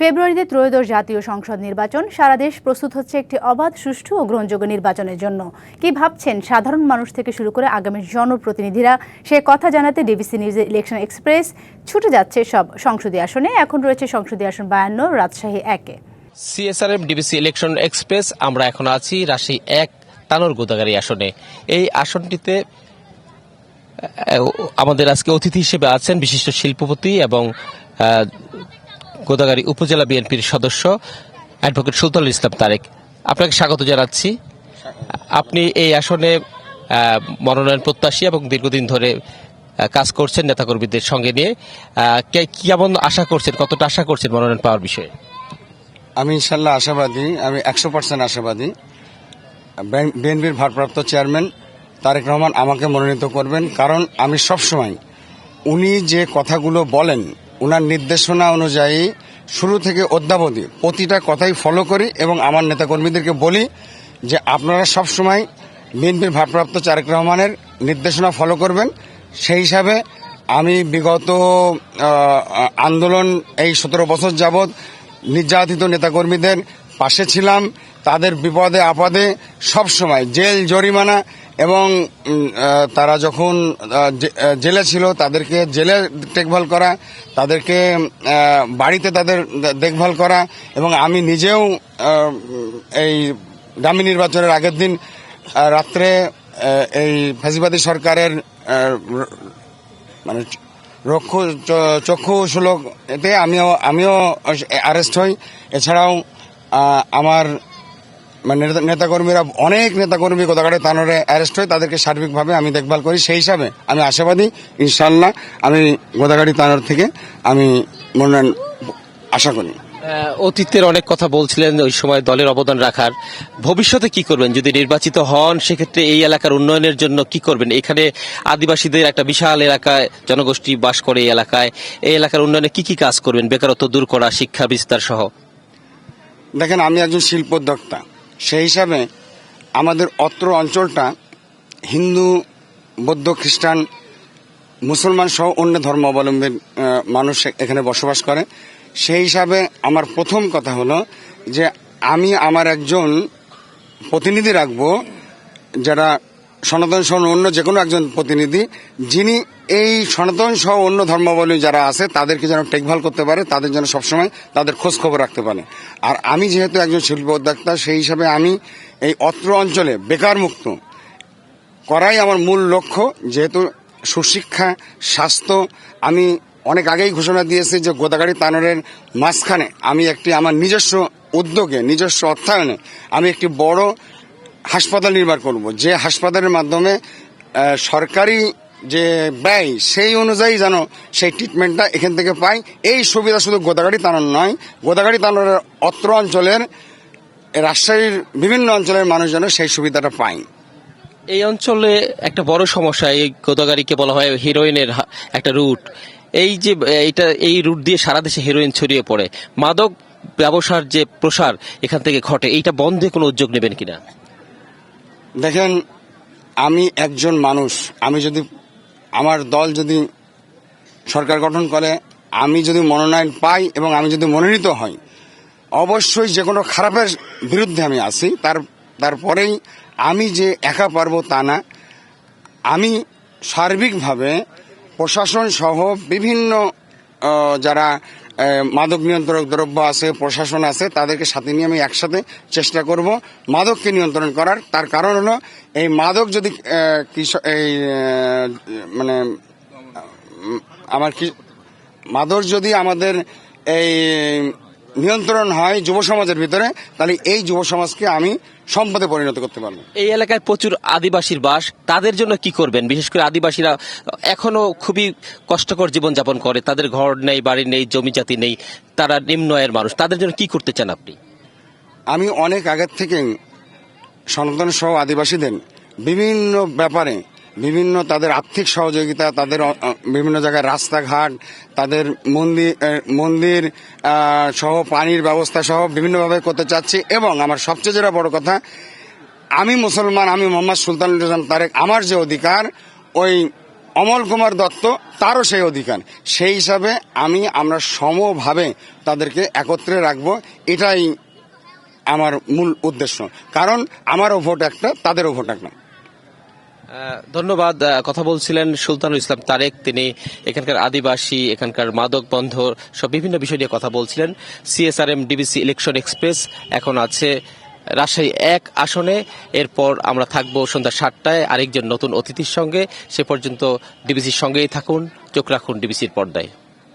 ফেব্রুয়ারিতে ত্রয়োদশ জাতীয় সংসদ নির্বাচন। সারা দেশ প্রস্তুত হচ্ছে একটি অবাধ, সুষ্ঠু ও গ্রহণযোগ্য নির্বাচনের জন্য। কি ভাবছেন সাধারণ মানুষ থেকে শুরু করে আগামী জনপ্রতিনিধিরা? সে কথা জানাতে ডিবিসি নিউজের ইলেকশন এক্সপ্রেস ছুটে যাচ্ছে সব সংসদীয় আসনে। এখন রয়েছে সংসদীয় আসন বায়ান্ন, রাজশাহী একে। সিএসআরএম, ডিবিসি ইলেকশন এক্সপ্রেস, আমরা এখন আছি রাজশাহী এক, তানোর গোদাগাড়ি আসনে। এই আসনটিতে আমাদের আজকে অতিথি হিসেবে আছেন বিশিষ্ট শিল্পপতি এবং গোদাগাড়ি উপজেলা বিএনপির সদস্য অ্যাডভোকেট সুলতানুল ইসলাম তারেক। আপনাকে স্বাগত জানাচ্ছি। আপনি এই আসনে মনোনয়ন প্রত্যাশী এবং দীর্ঘদিন ধরে কাজ করছেন নেতাকর্মীদের সঙ্গে নিয়ে। কেমন আশা করছেন, কতটা আশা করছেন মনোনয়ন পাওয়ার বিষয়ে? আমি ইনশাল্লাহ আশাবাদী, আমি একশো পার্সেন্ট আশাবাদী। বিএনপির ভারপ্রাপ্ত চেয়ারম্যান তারেক রহমান আমাকে মনোনীত করবেন। কারণ আমি সবসময় উনি যে কথাগুলো বলেন উনার নির্দেশনা অনুযায়ী শুরু থেকে অদ্যাবধি প্রতিটা কথাই ফলো করি এবং আমার নেতাকর্মীদেরকে বলি যে আপনারা সব সবসময় বিএনপির ভারপ্রাপ্ত তারেক রহমানের নির্দেশনা ফলো করবেন। সেই হিসাবে আমি বিগত আন্দোলন এই সতেরো বছর যাবৎ নির্যাতিত নেতাকর্মীদের পাশে ছিলাম। তাদের বিপদে আপদে সব সময় জেল, জরিমানা এবং তারা যখন জেলে ছিল, তাদেরকে জেলে দেখভাল করা, তাদেরকে বাড়িতে তাদের দেখভাল করা এবং আমি নিজেও এই ডামি নির্বাচনের আগের দিন রাত্রে এই ফ্যাসিবাদী সরকারের মানে রক্ষু চক্ষু সুলভ, এতে আমিও আমিও অ্যারেস্ট হই। এছাড়াও আমার মানে নেতা- নেতাকর্মীরা অনেক নেতাকর্মী গোদাগাড়ে তানোরে অ্যারেস্ট হয় তাদেরকে সার্বিকভাবে আমি দেখভাল করি। সেই হিসাবে আমি আশাবাদী ইনশাল্লাহ আমি গোদাগাড়ি তানোর থেকে আমি মনোনয়ন আশা করি। অতীতের অনেক কথা বলছিলেন ওই সময় দলের অবদান রাখার। ভবিষ্যতে কি করবেন? যদি নির্বাচিত হন সেক্ষেত্রে এই এলাকার উন্নয়নের জন্য কি করবেন? এখানে আদিবাসীদের একটা বিশাল এলাকায় জনগোষ্ঠী বাস করে এই এলাকায়। এই এলাকার উন্নয়নে কি কি কাজ করবেন? বেকারত্ব দূর করা শিক্ষা বিস্তার সহ। দেখেন আমি একজন শিল্পোদ্যোক্তা। সেই হিসাবে আমাদের অত্র অঞ্চলটা হিন্দু, বৌদ্ধ, খ্রিস্টান, মুসলমান সহ অন্য ধর্মাবলম্বীর মানুষ এখানে বসবাস করে। সেই হিসাবে আমার প্রথম কথা হলো যে আমি আমার একজন প্রতিনিধি রাখব যারা সনাতন সহ অন্য যে কোনো একজন প্রতিনিধি, যিনি এই সনাতন সহ অন্য ধর্মাবলম্বী যারা আছে, তাদেরকে যেন দেখভাল করতে পারে, তাদের যেন সবসময় তাদের খোঁজ খবর রাখতে পারে। আর আমি যেহেতু একজন শিল্প উদ্যোক্তা, সেই হিসাবে আমি এই অত্র অঞ্চলে বেকার মুক্ত করাই আমার মূল লক্ষ্য। যেহেতু সুশিক্ষা, স্বাস্থ্য, আমি অনেক আগেই ঘোষণা দিয়েছি যে গোদাগাড়ি তানোরের মাঝখানে আমি একটি আমার নিজস্ব উদ্যোগে, নিজস্ব অর্থায়নে আমি একটি বড় হাসপাতাল নির্মাণ করব। যে হাসপাতালের মাধ্যমে সরকারি যে ব্যয়, সেই অনুযায়ী যেন সেই ট্রিটমেন্টটা এখান থেকে পাই। এই সুবিধা শুধু গোদাগাড়ি তানোর নয়, গোদাগাড়ি তানোরের অত্র অঞ্চলের, রাজশাহীর বিভিন্ন অঞ্চলের মানুষ যেন সেই সুবিধাটা পায়। এই অঞ্চলে একটা বড় সমস্যা, এই গোদাগাড়িকে বলা হয় হিরোইনের একটা রুট এই যে এটা এই রুট দিয়ে সারা দেশে হিরোইন ছড়িয়ে পড়ে। মাদক ব্যবসার যে প্রসার এখান থেকে ঘটে, এইটা বন্ধে কোনো উদ্যোগ নেবেন কিনা? দেখেন, আমি একজন মানুষ। আমি যদি, আমার দল যদি সরকার গঠন করে, আমি যদি মনোনয়ন পাই এবং আমি যদি মনোনীত হই, অবশ্যই যে কোনো খারাপের বিরুদ্ধে আমি আছি। তার, তারপরেই আমি যে একা পারব তা না। আমি সার্বিকভাবে প্রশাসন সহ বিভিন্ন যারা মাদক নিয়ন্ত্রক দ্রব্য আছে, প্রশাসন আছে, তাদেরকে সাথে নিয়ে আমি একসাথে চেষ্টা করব মাদককে নিয়ন্ত্রণ করার। তার কারণ হলো, এই মাদক যদি এই মানে আমার কি, মাদক যদি আমাদের এই নিয়ন্ত্রণ হয় যুব সমাজের ভিতরে তাহলে এই যুব সমাজকে আমি সম্পদে পরিণত করতে পারব। এই এলাকায় প্রচুর আদিবাসীর বাস তাদের জন্য কি করবেন? বিশেষ করে আদিবাসীরা এখনও খুবই কষ্টকর জীবন যাপন করে। তাদের ঘর নেই বাড়ি নেই জমি জাতি নেই তারা নিম্ন আয়ের মানুষ। তাদের জন্য কি করতে চান আপনি? আমি অনেক আগের থেকে সনাতন সহ আদিবাসীদের বিভিন্ন ব্যাপারে বিভিন্ন তাদের আর্থিক সহযোগিতা, তাদের বিভিন্ন জায়গায় রাস্তাঘাট, তাদের মন্দির মন্দির সহ পানির ব্যবস্থা সহ বিভিন্নভাবে করতে চাচ্ছি। এবং আমার সবচেয়ে যেটা বড় কথা, আমি মুসলমান, আমি মোহাম্মদ সুলতান তারেক আমার যে অধিকার, ওই অমল কুমার দত্ত তারও সেই অধিকার। সেই হিসাবে আমি, আমরা সমভাবে তাদেরকে একত্রে রাখব, এটাই আমার মূল উদ্দেশ্য। কারণ আমারও ভোট একটা, তাদেরও ভোট একটা। ধন্যবাদ। কথা বলছিলেন সুলতানুল ইসলাম তারেক। তিনি এখানকার আদিবাসী, এখানকার মাদক বন্ধ সব বিভিন্ন বিষয় নিয়ে কথা বলছিলেন। সিএসআরএম ডিবিসি ইলেকশন এক্সপ্রেস এখন আছে রাজশাহী এক আসনে। এরপর আমরা থাকব সন্ধ্যা সাতটায় আরেকজন নতুন অতিথির সঙ্গে। সে পর্যন্ত ডিবিসির সঙ্গেই থাকুন। চোখ রাখুন ডিবিসির পর্দায়।